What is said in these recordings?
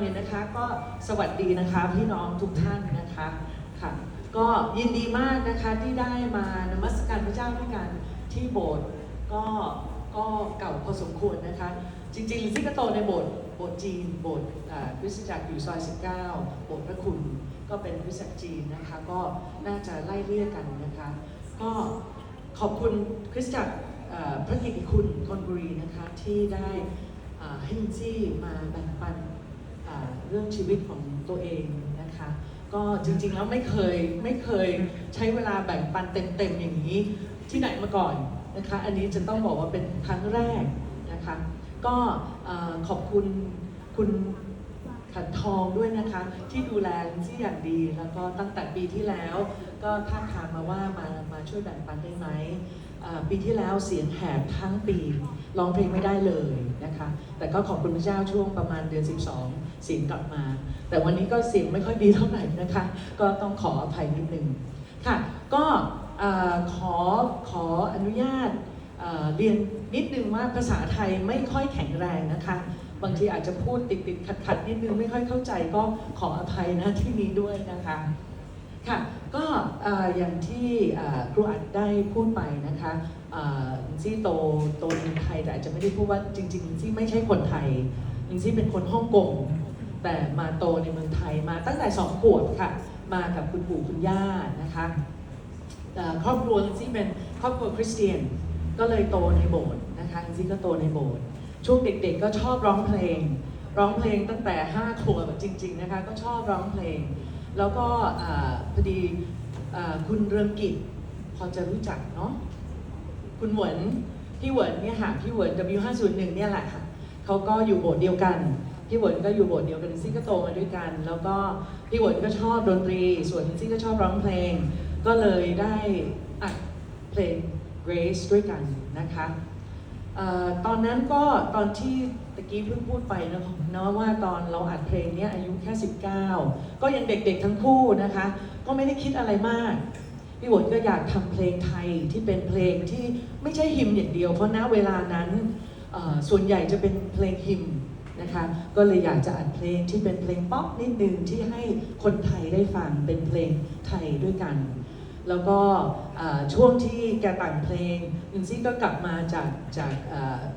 เนี่ยนะคะก็สวัสดีนะคะพี่น้องทุกท่านนะคะค่ะก็ยินดีมากนะคะที่ได้มานมัสการพระเจ้าด้วยกันที่โบสถ์ก็ก็เก่าพอสมควรนะคะจริงๆลิซี่ก็โตในโบสถ์โบสถ์จีนโบสถ์คริสตจักรอยู่ซอย 19 โบสถ์พระคุณก็เป็นคริสตจักรจีนนะคะก็น่าจะไล่เรียกกันนะคะก็ขอบคุณคริสตจักรพระกิติคุณธนบุรีนะคะที่ได้ให้ลินซี่มาแบ่งปัน เรื่องชีวิตของตัวเองนะคะ ก็จริงๆแล้วไม่เคยไม่เคยใช้เวลาแบ่งปันเต็มๆอย่างนี้ที่ไหนมาก่อนนะคะ อันนี้จะต้องบอกว่าเป็นครั้งแรกนะคะ ก็ขอบคุณคุณขันทองด้วยนะคะ ที่ดูแลที่อย่างดีแล้วก็ตั้งแต่ปีที่แล้ว ก็ท้าทามมาว่ามามาช่วยแบ่งปันได้ไหมปีที่แล้วเสียงแหบทั้งปีร้องเพลงไม่ได้เลยนะคะ แต่ก็ขอบคุณพระเจ้าช่วงประมาณเดือน 12 เสียงกลับมา แต่วันนี้ก็เสียงไม่ค่อยดีเท่าไหร่นะคะ ก็ต้องขออภัยนิดนึงค่ะ ก็ขอขออนุญาตเเรียนนิดนึงว่าภาษาไทยไม่ค่อยแข็งแรงนะคะ บางทีอาจจะพูดติดติดขัดขัดนิดนึงไม่ค่อยเข้าใจก็ขออภัยนะที่นี้ด้วยนะคะค่ะก็เอ่อย่างที่ครูอัดได้พูดไปนะคะซี่โตโตในไทยแต่อาจจะไม่ได้พูดว่าจริงๆลินซี่ไม่ใช่คนไทย ลินซี่เป็นคนฮ่องกงแต่มาโตในเมืองไทยมาตั้งแต่สองขวบค่ะ มากับคุณปู่คุณย่านะคะครอบครัวลินซี่เป็นครอบครัวคริสเตียนก็เลยโตในโบสถ์นะคะลินซี่ก็โตในโบสถ์ช่วงเด็กๆก็ชอบร้องเพลง ร้องเพลงตั้งแต่5ขวบจริง ๆนะคะ ก็ชอบร้องเพลง แล้วก็พอดีคุณเรืองกิจพอจะรู้จักเนาะคุณเหวินพี่เหวินเนี่ยค่ะพี่เหวิน W501 เนี่ยแหละค่ะ เขาก็อยู่โบสถ์เดียวกัน พี่หวนก็อยู่โบสถ์เดียวกันลินซี่ก็โตมาด้วยกัน แล้วก็พี่หวนก็ชอบดนตรี ส่วนลินซี่ก็ชอบร้องเพลง ก็เลยได้อัดเพลง Grace ด้วยกันนะคะออตอนนั้นก็ตอนที่ตะกี้เพิ่งพูดไปนะเนาะว่าตอนเราอัดเพลงเนี้ยอายุแค่ 19 ก็ยังเด็กๆทั้งคู่นะคะ ก็ไม่ได้คิดอะไรมาก พี่หวนก็อยากทำเพลงไทยที่เป็นเพลงที่ไม่ใช่ฮิมอย่างเดียว เพราะณเวลานั้น ส่วนใหญ่จะเป็นเพลงฮิมนะคะก็เลยอยากจะอัดเพลงที่เป็นเพลงป๊อปนิดนึงที่ให้คนไทยได้ฟังเป็นเพลงไทยด้วยกัน แล้วก็ช่วงที่แกแต่งเพลงลินซี่ก็กลับมาจากจาก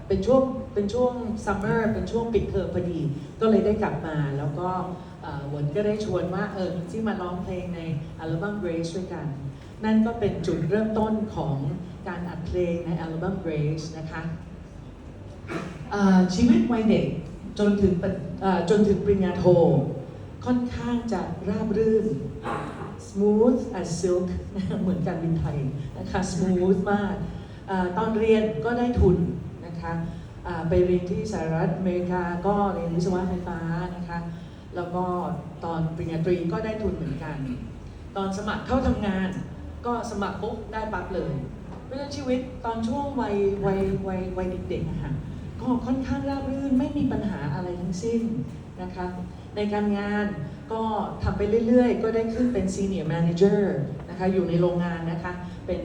เป็นช่วงเป็นช่วงซัมเมอร์เป็นช่วงปิดเทอมพอดี ก็เลยได้กลับมาแล้วก็หวนก็ได้ชวนว่าเออลินซี่มาร้องเพลงในอัลบั้ม Grace ด้วยกัน นั่นก็เป็นจุดเริ่มต้นของการอัดเพลงในอัลบั้ม Grace นะคะ ชีวิตวัยเด็กจนถึงจนถึงปริญญาโท ค่อนข้างจะราบรื่น smooth as silk เหมือนการบินไทยนะคะ smooth มากอตอนเรียนก็ได้ทุนนะคะไปเรียนที่สหรัฐอเมริกาก็เรียนวิศวะไฟฟ้านะคะ แล้วก็ตอนปริญญาตรีก็ได้ทุนเหมือนกัน ตอนสมัครเข้าทำงาน ก็สมัครปุ๊บได้ปั๊บเลย เพราะฉะนั้นชีวิตตอนช่วงวัยวัยวัยวัยเด็กๆอะค่ะ ก็ค่อนข้างราบรื่นไม่มีปัญหาอะไรทั้งสิ้นนะคะในการงานก็ทำไปเรื่อยๆ ก็ได้ขึ้นเป็น senior manager นะคะอยู่ในโรงงานนะคะเป็น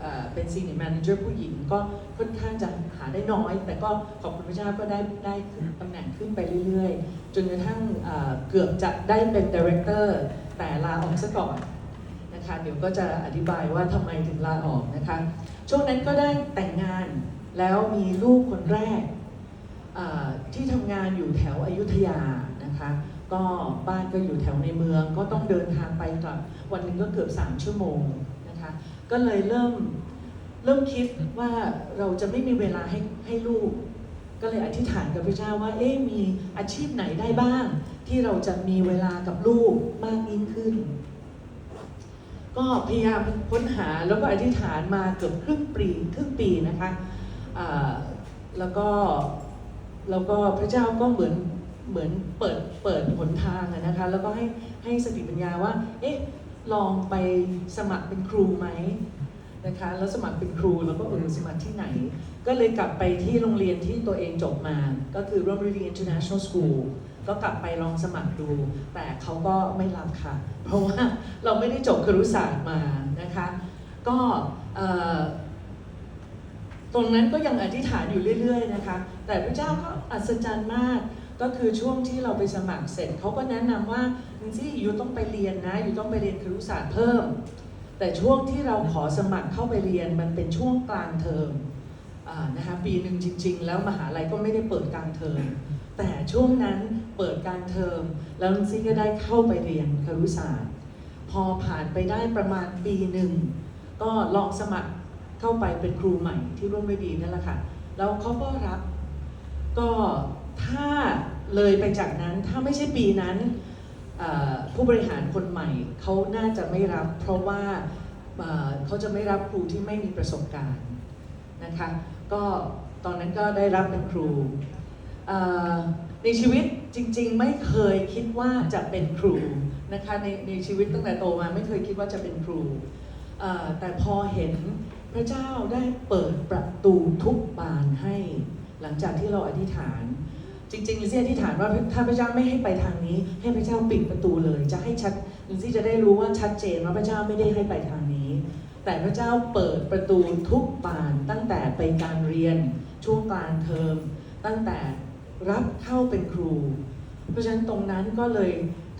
เอ่อเป็น senior manager ผู้หญิงก็ค่อนข้างจะหาได้น้อย แต่ก็ขอบคุณพระเจ้าก็ได้ได้ขึ้นตำแหน่งขึ้นไปเรื่อยๆ จนกระทั่งเอ่อเกือบจะได้เป็น director แต่ลาออกซะก่อนนะคะเดี๋ยวก็จะอธิบายว่าทำไมถึงลาออกนะคะช่วงนั้นก็ได้แต่งงาน แล้วมีลูกคนแรกที่ทำงานอยู่แถวอยุธยานะคะ ก็บ้านก็อยู่แถวในเมือง ก็ต้องเดินทางไปกลับวันหนึ่งก็เกือบ 3 ชั่วโมงนะคะ ก็เลยเริ่มเริ่มคิดว่าเราจะไม่มีเวลาให้ให้ลูก ก็เลยอธิษฐานกับพระเจ้าว่า เอ๊ะมีอาชีพไหนได้บ้าง ที่เราจะมีเวลากับลูกมากยิ่งขึ้น ก็พยายามค้นหาแล้วก็อธิษฐานมาเกือบครึ่งปีครึ่งปีนะคะ แล้วก็แล้วก็พระเจ้าก็เหมือนเหมือนเปิดเปิดหนทางนะคะแล้วก็ให้ให้สติปัญญาว่าเอ๊ะลองไปสมัครเป็นครูไหมนะคะแล้วสมัครเป็นครูแล้วก็เออสมัครที่ไหน ก็เลยกลับไปที่โรงเรียนที่ตัวเองจบมา ก็คือ Romery International School ก็กลับไปลองสมัครดู แต่เขาก็ไม่รับค่ะ เพราะว่าเราไม่ได้จบครุศาสตร์มานะคะ ก็เอ่อ ตรงนั้นก็ยังอธิษฐานอยู่เรื่อย ๆ นะคะ แต่พระเจ้าก็อัศจรรย์มาก ก็คือช่วงที่เราไปสมัครเสร็จเขาก็แนะนำว่าลินซี่อยู่ต้องไปเรียนนะอยู่ต้องไปเรียนครุศาสตร์เพิ่ม แต่ช่วงที่เราขอสมัครเข้าไปเรียนมันเป็นช่วงกลางเทอมนะคะปีหนึ่งจริง ๆ แล้วมหาลัยก็ไม่ได้เปิดกลางเทอมแต่ช่วงนั้นเปิดกลางเทอมแล้วลินซี่ก็ได้เข้าไปเรียนครุศาสตร์ พอผ่านไปได้ประมาณปีหนึ่งก็ลองสมัคร เข้าไปเป็นครูใหม่ที่ร่วมไม่ดีนั่นแหละค่ะ แล้วเขาก็รับ ก็ถ้าเลยไปจากนั้นถ้าไม่ใช่ปีนั้นผู้บริหารคนใหม่เขาน่าจะไม่รับ เพราะว่าเขาจะไม่รับครูที่ไม่มีประสบการณ์นะคะก็ตอนนั้นก็ได้รับเป็นครูในชีวิตจริงๆ ไม่เคยคิดว่าจะเป็นครูนะคะในในชีวิตตั้งแต่โตมาไม่เคยคิดว่าจะเป็นครูแต่พอเห็น พระเจ้าได้เปิดประตูทุกบานให้ หลังจากที่เราอธิษฐาน จริงๆลิซี่อธิษฐานว่าถ้าพระเจ้าไม่ให้ไปทางนี้ ให้พระเจ้าปิดประตูเลย จะให้ชัดลิซี่จะได้รู้ว่าชัดเจนว่าพระเจ้าไม่ได้ให้ไปทางนี้ แต่พระเจ้าเปิดประตูทุกบานตั้งแต่ไปการเรียนช่วงกลางเทอม ตั้งแต่รับเข้าเป็นครู เพราะฉะนั้นตรงนั้นก็เลย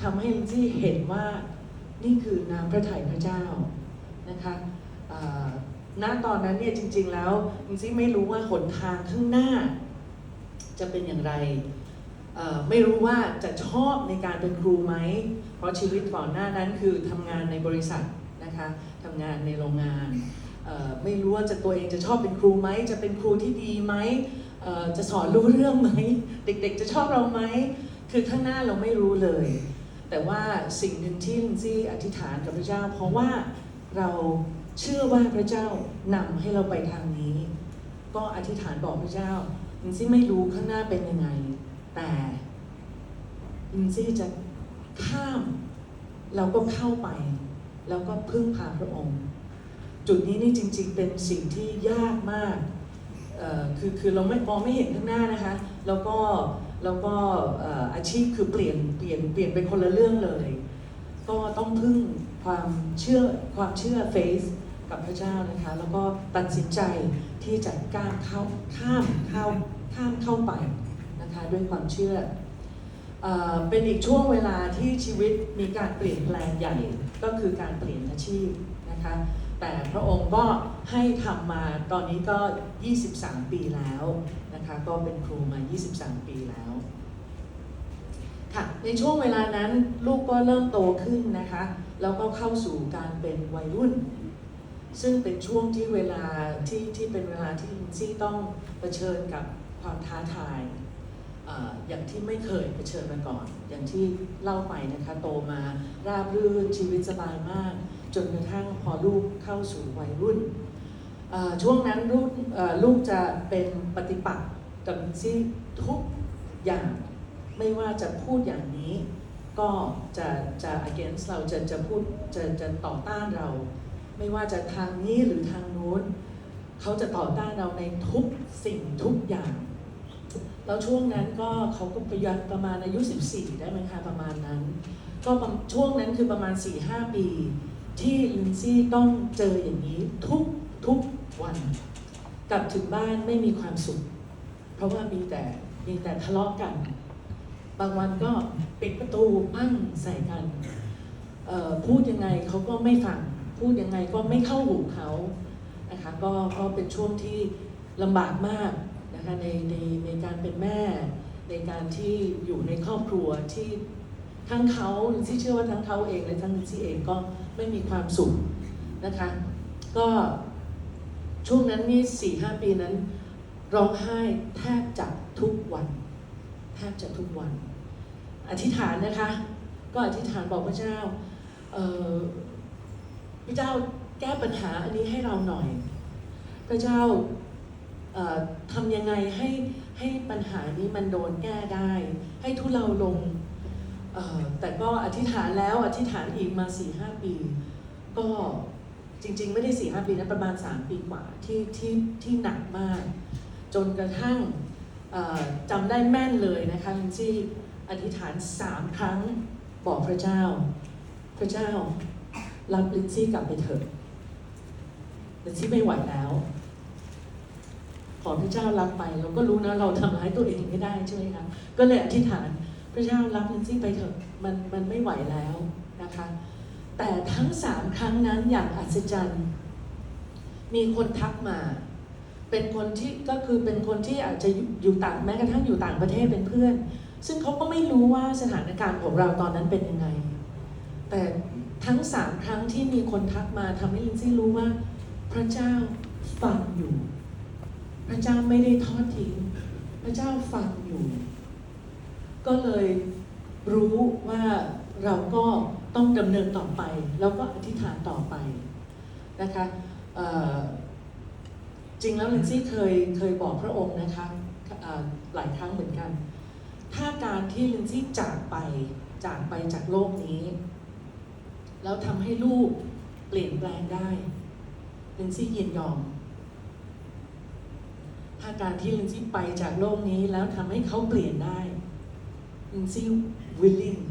ทำให้ลิซี่เห็นว่านี่คือน้ำพระทัยพระเจ้านะคะอ่า ณตอนนั้นเนี่ยจริง ๆ แล้วลิซี่ไม่รู้ว่าหนทางข้างหน้า จะเป็นอย่างไรไม่รู้ว่าจะชอบในการเป็นครูไหม เพราะชีวิตก่อนหน้านั้นคือทำงานในบริษัทนะคะทำงานในโรงงาน ไม่รู้ว่าจะตัวเองจะชอบเป็นครูไหม จะเป็นครูที่ดีไหม จะสอนรู้เรื่องไหม เด็กๆจะชอบเราไหม คือข้างหน้าเราไม่รู้เลย แต่ว่าสิ่งหนึ่งที่ลินซี่อธิษฐานกับพระเจ้า เพราะว่าเรา เชื่อว่าพระเจ้านำให้เราไปทางนี้ ก็อธิษฐานบอกพระเจ้าลินซี่ไม่รู้ข้างหน้าเป็นยังไง แต่ลินซี่จะข้าม เราก็เข้าไป แล้วก็พึ่งพาพระองค์ จุดนี้นี่จริง ๆ เป็นสิ่งที่ยากมากคือคือเราไม่มองไม่เห็นข้างหน้านะคะ แล้วก็แล้วก็เอ่ออาชีพคือเปลี่ยนเปลี่ยนเปลี่ยนเป็นคนละเรื่องเลย ก็ต้องพึ่งความเชื่อความเชื่อเฟซ กับพระเจ้านะคะ แล้วก็ตัดสินใจที่จะกล้าเข้าข้ามเข้าข้ามเข้าไปนะคะด้วยความเชื่อเอเป็นอีกช่วงเวลาที่ชีวิตมีการเปลี่ยนแปลงใหญ่ก็คือการเปลี่ยนอาชีพนะคะแต่พระองค์ก็ให้ทำมาตอนนี้ก็ 23 ปีแล้วนะคะก็เป็นครูมา 23 ปีแล้วค่ะในช่วงเวลานั้นลูกก็เริ่มโตขึ้นนะคะ แล้วก็เข้าสู่การเป็นวัยรุ่น ซึ่งเป็นช่วงที่เวลาที่ที่เป็นเวลาที่ลินซี่ต้องเผชิญกับความท้าทายออย่างที่ไม่เคยเผชิญมาก่อน อย่างที่เล่าไปนะคะโตมาราบรื่นชีวิตสบายมาก จนกระทั่งพอลูกเข้าสู่วัยรุ่น ช่วงนั้นลูกลูกจะเป็นปฏิปักษ์กับลินซี่ทุกอย่างไม่ว่าจะพูดอย่างนี้ ก็จะจะ against เราจะจะพูดจะจะต่อต้านเรา ไม่ว่าจะทางนี้หรือทางนู้น เขาจะต่อต้านเราในทุกสิ่งทุกอย่าง แล้วช่วงนั้นก็เขาก็ประยัดประมาณอายุ 14 ได้ไหมคะประมาณนั้น ก็ช่วงนั้นคือประมาณ 4-5 ปี ที่ลินซี่ต้องเจออย่างนี้ทุกทุกวันกลับถึงบ้านไม่มีความสุข เพราะว่ามีแต่มีแต่ทะเลาะกัน บางวันก็ปิดประตูปั้งใส่กันพูดยังไงเขาก็ไม่ฟัง พูดยังไงก็ไม่เข้าหูเขานะคะก็ก็เป็นช่วงที่ลำบากมากนะคะในในในการเป็นแม่ ในการที่อยู่ในครอบครัวที่ทั้งเขาที่เชื่อว่าทั้งเขาเองและทั้งลิซี่เองก็ไม่มีความสุขนะคะก็ช่วงนั้นนี่สี่ห้าปีนั้น ร้องไห้แทบจะทุกวัน แทบจะทุกวัน อธิษฐานนะคะ ก็อธิษฐานบอกพระเจ้า พระเจ้าแก้ปัญหาอันนี้ให้เราหน่อย พระเจ้าทำยังไงให้ให้ปัญหานี้มันโดนแก้ได้ ให้ทุเลาลง แต่ก็อธิษฐานแล้วอธิษฐานอีกมา4ี่ห้าปี ก็จริงๆ ไม่ได้4ี่ห้าปีนะประมาณ 3 ปีกว่าที่ที่ที่หนักมาก จนกระทั่งจำได้แม่นเลยนะคะลินซี่อธิษฐานสามครั้งบอกพระเจ้า พระเจ้า รับลินซี่กลับไปเถอะลินซี่ไม่ไหวแล้ว ขอพระเจ้ารับไปเราก็รู้นะเราทำร้ายตัวเองไม่ได้ใช่ไหมคะก็เลยอธิษฐานพระเจ้ารับลินซี่ไปเถอะมันมันไม่ไหวแล้วนะคะ แต่ทั้งสามครั้งนั้นอย่างอัศจรรย์ มีคนทักมาเป็นคนที่ก็คือเป็นคนที่อาจจะอยู่อยู่ต่างแม้กระทั่งอยู่ต่างประเทศเป็นเพื่อน ซึ่งเขาก็ไม่รู้ว่าสถานการณ์ของเราตอนนั้นเป็นยังไง แต่ ทั้งสามครั้งที่มีคนทักมาทำให้ลินซี่รู้ว่า พระเจ้าฟังอยู่ พระเจ้าไม่ได้ทอดทิ้ง พระเจ้าฟังอยู่ ก็เลยรู้ว่าเราก็ต้องดำเนินต่อไป แล้วก็อธิษฐานต่อไปนะคะจริงแล้วลินซี่เคยเคยบอกพระองค์นะคะหลายครั้งเหมือนกัน ถ้าการที่ลินซี่จากไปจากไปจากโลกนี้ แล้วทำให้ลูกเปลี่ยนแปลงได้ลินซี่ยินยอม ถ้าการที่ลินซี่ไปจากโลกนี้แล้วทำให้เขาเปลี่ยนได้ลินซี่ willing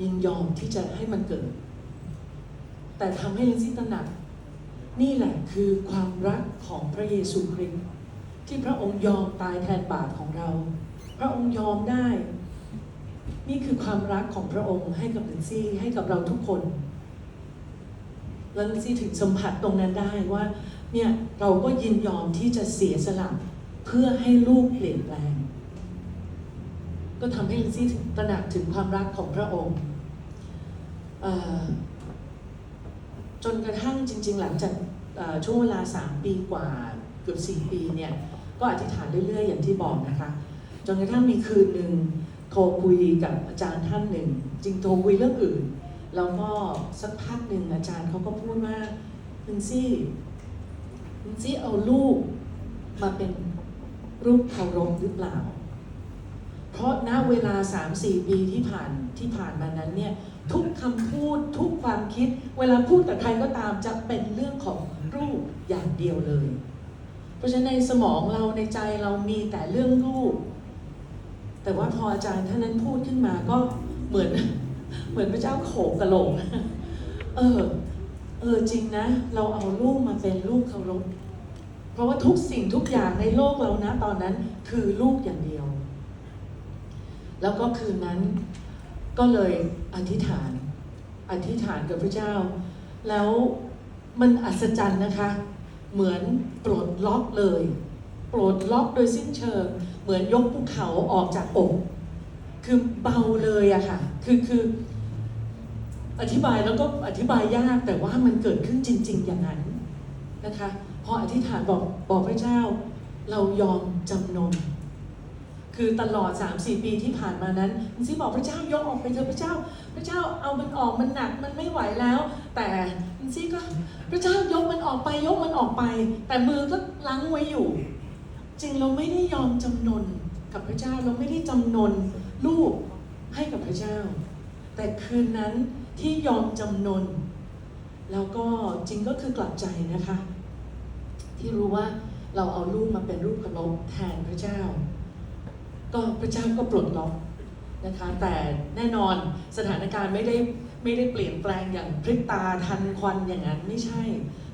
ยินยอมที่จะให้มันเกิด แต่ทำให้ลินซี่ตระหนัก นี่แหละคือความรักของพระเยซูคริสต์ที่พระองค์ยอมตายแทนบาปของเรา พระองค์ยอมได้ นี่คือความรักของพระองค์ให้กับลินซี่ให้กับเราทุกคนแล้วลินซี่ถึงสัมผัสตรงนั้นได้ว่าเนี่ยเราก็ยินยอมที่จะเสียสละเพื่อให้ลูกเปลี่ยนแปลง ก็ทำให้ลินซี่ถึงตระหนักถึงความรักของพระองค์จนกระทั่งจริง ๆ หลังจากช่วงเวลา 3 ปีกว่าเกือบ 4 ปีเนี่ยก็อธิษฐานเรื่อยๆ อย่างที่บอกนะคะ จนกระทั่งมีคืนหนึ่ง โทรคุยกับอาจารย์ท่านหนึ่ง จริงโทรคุยเรื่องอื่น แล้วก็สักพักหนึ่งอาจารย์เขาก็พูดว่าลินซี่ลินซี่เอาลูกมาเป็นรูปเคารพหรือเปล่า เพราะณเวลา 3-4 ปีที่ผ่านที่ผ่านมานั้นเนี่ยทุกคำพูดทุกความคิด เวลาพูดกับใครก็ตามจะเป็นเรื่องของรูปอย่างเดียวเลย เพราะฉะนั้นในสมองเราในใจเรามีแต่เรื่องรูป แต่ว่าพออาจารย์ท่านนั้นพูดขึ้นมาก็เหมือนเหมือนพระเจ้าโขกกระโหลกเออ เออจริงนะ เราเอาลูกมาเป็นลูกเคารพเพราะว่าทุกสิ่งทุกอย่างในโลกเรานะตอนนั้นคือลูกอย่างเดียว แล้วก็คืนนั้นก็เลยอธิษฐาน อธิษฐานกับพระเจ้า แล้วมันอัศจรรย์นะคะ เหมือนปลดล็อกเลย ปลดล็อกโดยสิ้นเชิง เหมือนยกภูเขาออกจากอก คือเบาเลยอะค่ะ คือคืออธิบายแล้วก็อธิบายยากแต่ว่ามันเกิดขึ้นจริง ๆ อย่างนั้นนะคะพออธิษฐานบอกบอกพระเจ้า เรายอมจำนนคือตลอด 3-4 ปีที่ผ่านมานั้นมันซิบอกพระเจ้ายกออกไปเถอะพระเจ้า พระเจ้าเอามันออกมันหนักมันไม่ไหวแล้ว แต่มันซิก็พระเจ้ายกมันออกไปยกมันออกไป แต่มือก็ลังไว้อยู่ จริงเราไม่ได้ยอมจำนนกับพระเจ้าเราไม่ได้จำนนลูกให้กับพระเจ้า แต่คืนนั้นที่ยอมจำนน แล้วก็จริงก็คือกลับใจนะคะ ที่รู้ว่าเราเอาลูกมาเป็นรูปเคารพแทนพระเจ้า ก็พระเจ้าก็ปลดล็อกนะคะ แต่แน่นอนสถานการณ์ไม่ได้ไม่ได้เปลี่ยนแปลงอย่างพริบตาทันควันอย่างนั้นไม่ใช่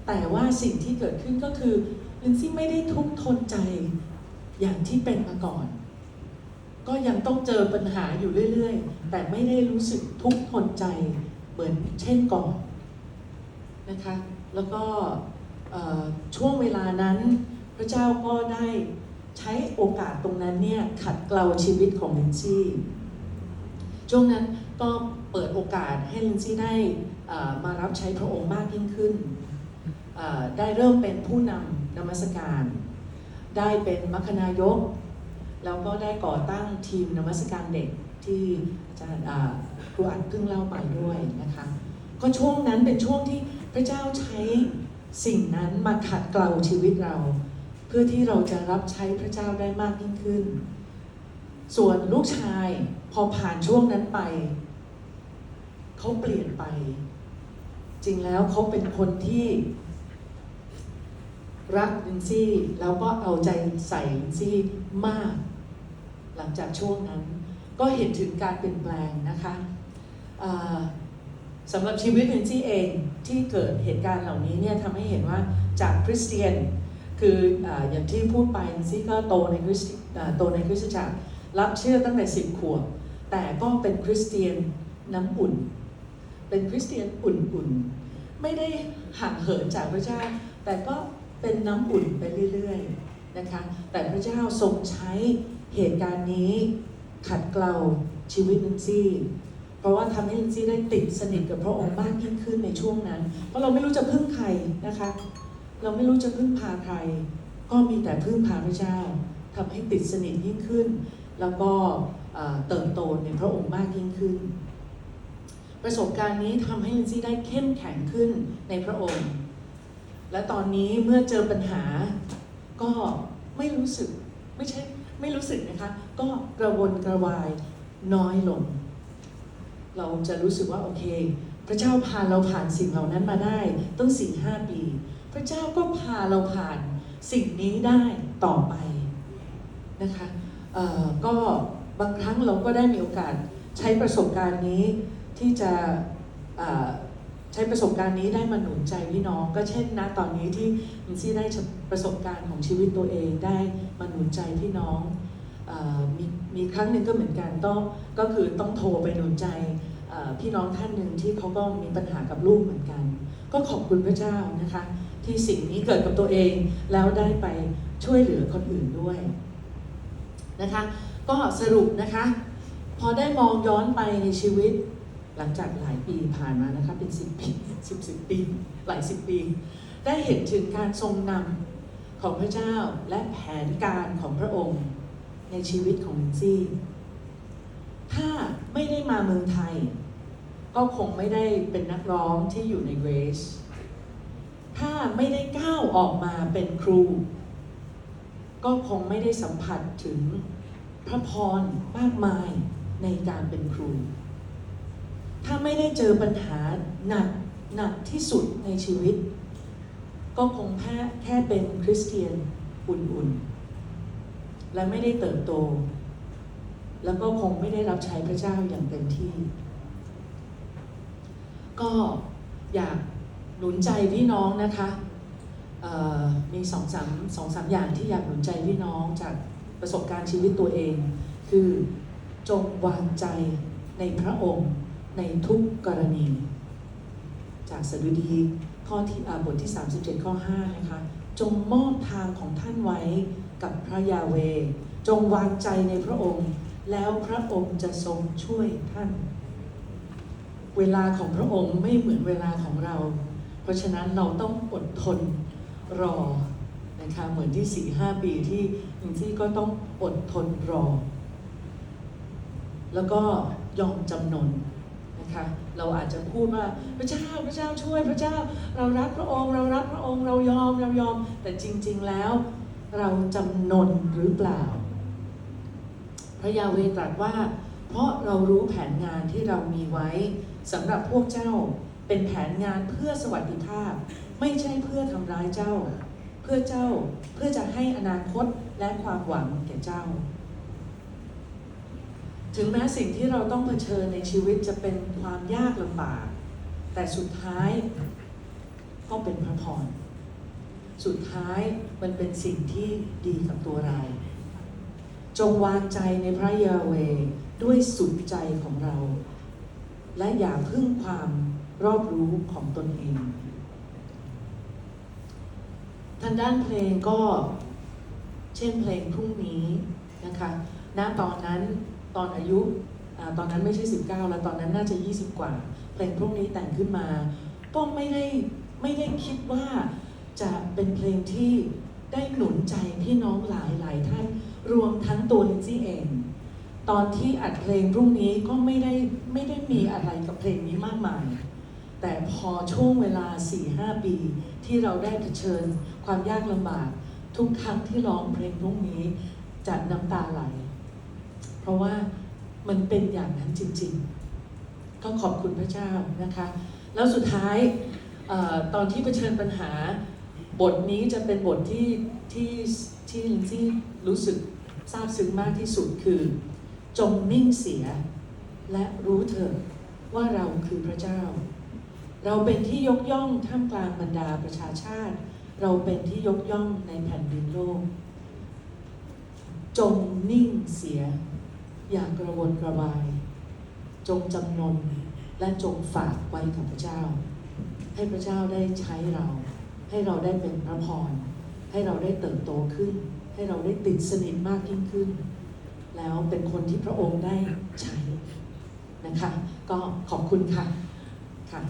แต่ว่าสิ่งที่เกิดขึ้นก็คือ ลินซี่ไม่ได้ทุกทนใจอย่างที่เป็นมาก่อน ก็ยังต้องเจอปัญหาอยู่เรื่อย ๆ แต่ไม่ได้รู้สึกทุกทนใจเหมือนเช่นก่อนนะคะ แล้วก็ช่วงเวลานั้น พระเจ้าก็ได้ใช้โอกาสตรงนั้นเนี่ยขัดเกลาชีวิตของลินซี่ช่วงนั้นก็เปิดโอกาสให้ลินซี่ได้มารับใช้พระองค์มากยิ่งขึ้น ได้เริ่มเป็นผู้นำ นมัสการ ได้เป็นมัคคณายก แล้วก็ได้ก่อตั้งทีมนมัสการเด็กที่อาจารย์ครูอัดเพิ่งเล่าไปด้วยนะคะก็ช่วงนั้นเป็นช่วงที่พระเจ้าใช้สิ่งนั้นมาขัดเกลาชีวิตเรา เพื่อที่เราจะรับใช้พระเจ้าได้มากยิ่งขึ้น ส่วนลูกชายพอผ่านช่วงนั้นไปเขาเปลี่ยนไป จริงแล้วเขาเป็นคนที่ รักลินซี่แล้วก็เอาใจใส่ลินซี่มาก หลังจากช่วงนั้น ก็เห็นถึงการเปลี่ยนแปลงนะคะสำหรับชีวิตลินซี่เองที่เกิดเหตุการณ์เหล่านี้เนี่ยทำให้เห็นว่าจากคริสเตียนคือออย่างที่พูดไปนิดซี่ก็โตในคริสโตในคริสตจักรรับเชื่อตั้งแต่สิบขวบแต่ก็เป็นคริสเตียนน้ำอุ่น เป็นคริสเตียนอุ่นๆ ไม่ได้ห่างเหินจากพระเจ้า แต่ก็ เป็นน้ำอุ่นไปเรื่อยๆนะคะแต่พระเจ้าทรงใช้เหตุการณ์นี้ขัดเกลาชีวิตลินซี่เพราะว่าทำให้ลินซี่ได้ติดสนิทกับพระองค์มากยิ่งขึ้นในช่วงนั้น เพราะเราไม่รู้จะพึ่งใครนะคะ เราไม่รู้จะพึ่งพาใคร ก็มีแต่พึ่งพาพระเจ้าทำให้ติดสนิทยิ่งขึ้น แล้วก็เติบโตในพระองค์มากยิ่งขึ้น ประสบการณ์นี้ทำให้ลินซี่ได้เข้มแข็งขึ้นในพระองค์ และตอนนี้เมื่อเจอปัญหาก็ไม่รู้สึกไม่ใช่ไม่รู้สึกนะคะ ก็กระวนกระวายน้อยลง เราจะรู้สึกว่าโอเค พระเจ้าพาเราผ่านสิ่งเหล่านั้นมาได้ตั้งสี่ห้าปี พระเจ้าก็พาเราผ่านสิ่งนี้ได้ต่อไปนะคะก็บางครั้งเราก็ได้มีโอกาสใช้ประสบการณ์นี้ที่จะ ใช้ประสบการณ์นี้ได้มาหนุนใจพี่น้อง ก็เช่นนะตอนนี้ที่มินซี่ได้ประสบการณ์ของชีวิตตัวเองได้มาหนุนใจพี่น้องอมีมีครั้งหนึ่งก็เหมือนกันต้องก็คือต้องโทรไปหนุนใจพี่น้องท่านหนึ่งที่เขาก็มีปัญหากับลูกเหมือนกัน ก็ขอบคุณพระเจ้านะคะ ที่สิ่งนี้เกิดกับตัวเองแล้วได้ไปช่วยเหลือคนอื่นด้วยนะคะ ก็สรุปนะคะ พอได้มองย้อนไปในชีวิต หลังจากหลายปีผ่านมานะคะเป็นสิบปีสิบสิบปี หลายสิบปี ได้เห็นถึงการทรงนำของพระเจ้าและแผนการของพระองค์ในชีวิตของลินซี่ ถ้าไม่ได้มาเมืองไทย ก็คงไม่ได้เป็นนักร้องที่อยู่ในเรสถ้าไม่ได้ก้าวออกมาเป็นครู ก็คงไม่ได้สัมผัสถึงพระพรมากมายในการเป็นครู ถ้าไม่ได้เจอปัญหาหนักหนักที่สุดในชีวิต ก็คงแค่แค่เป็นคริสเตียนอุ่นๆ และไม่ได้เติบโต แล้วก็คงไม่ได้รับใช้พระเจ้าอย่างเต็มที่ ก็อยากหนุนใจพี่น้องนะคะมีสองสามสองสามอย่างที่อยากหนุนใจพี่น้องจากประสบการณ์ชีวิตตัวเอง คือจงวางใจในพระองค์ ในทุกกรณี จากสดุดีข้อที่อ่าบทที่ 37 ข้อ 5 นะคะ จงมอบทางของท่านไว้กับพระยาเว จงวางใจในพระองค์ แล้วพระองค์จะทรงช่วยท่าน เวลาของพระองค์ไม่เหมือนเวลาของเรา เพราะฉะนั้นเราต้องอดทนรอนะคะเหมือนที่สี่ห้าปีที่หนึ่งที่ก็ต้องอดทนรอ แล้วก็ยอมจำนน คะเราอาจจะพูดว่าพระเจ้าพระเจ้าช่วยพระเจ้า เรารักพระองค์เรารักพระองค์เรายอมเรายอม แต่จริง ๆแล้ว เราจำนนหรือเปล่า พระยาเวตรัสว่า เพราะเรารู้แผนงานที่เรามีไว้สำหรับพวกเจ้าเป็นแผนงานเพื่อสวัสดิภาพ ไม่ใช่เพื่อทำร้ายเจ้า เพื่อเจ้าเพื่อจะให้อนาคตและความหวังแก่เจ้า ถึงแม้สิ่งที่เราต้องเผชิญในชีวิตจะเป็นความยากลำบาก แต่สุดท้ายก็เป็นพระพร สุดท้ายมันเป็นสิ่งที่ดีกับตัวเรา จงวางใจในพระยาเวด้วยสุดใจของเรา และอย่าพึ่งความรอบรู้ของตนเอง ทางด้านเพลงก็เช่นเพลงพรุ่งนี้นะคะ ณ ตอนนั้น ตอนอายุอตอนนั้นไม่ใช่ 19 แล้วตอนนั้นน่าจะ 20 กว่า เพลงพรุ่งนี้แต่งขึ้นมา ก็ไม่ได้ไม่ได้คิดว่าจะเป็นเพลงที่ได้หนุนใจพี่น้องหลายหลายท่าน รวมทั้งตัวลินซี่เอง ตอนที่อัดเพลงพรุ่งนี้ก็ไม่ได้ไม่ได้มีอะไรกับเพลงนี้มากมาย แต่พอช่วงเวลา 4-5 ปี ที่เราได้เผชิญความยากลำบาก ทุกครั้งที่ร้องเพลงพรุ่งนี้จะน้ำตาไหล ราะว่ามันเป็นอย่างนั้นจริงๆ ก็ขอบคุณพระเจ้านะคะ แล้วสุดท้ายอตอนที่เผชิญปัญหา บทนี้จะเป็นบทที่ที่ที่ลินซี่รู้สึกซาบซึ้งมากที่สุดคือ จงนิ่งเสีย และรู้เถิดว่าเราคือพระเจ้า เราเป็นที่ยกย่องท่ามกลางบรรดาประชาชาติ เราเป็นที่ยกย่องในแผ่นดินโลก จงนิ่งเสีย อย่างกระวนกระวาย จงจำนนและจงฝากไว้กับพระเจ้า ให้พระเจ้าได้ใช้เรา ให้เราได้เป็นพระพร ให้เราได้เติบโตขึ้น ให้เราได้ติดสนิทมากยิ่งขึ้น แล้วเป็นคนที่พระองค์ได้ใช้นะคะ ก็ขอบคุณค่ะค่ะ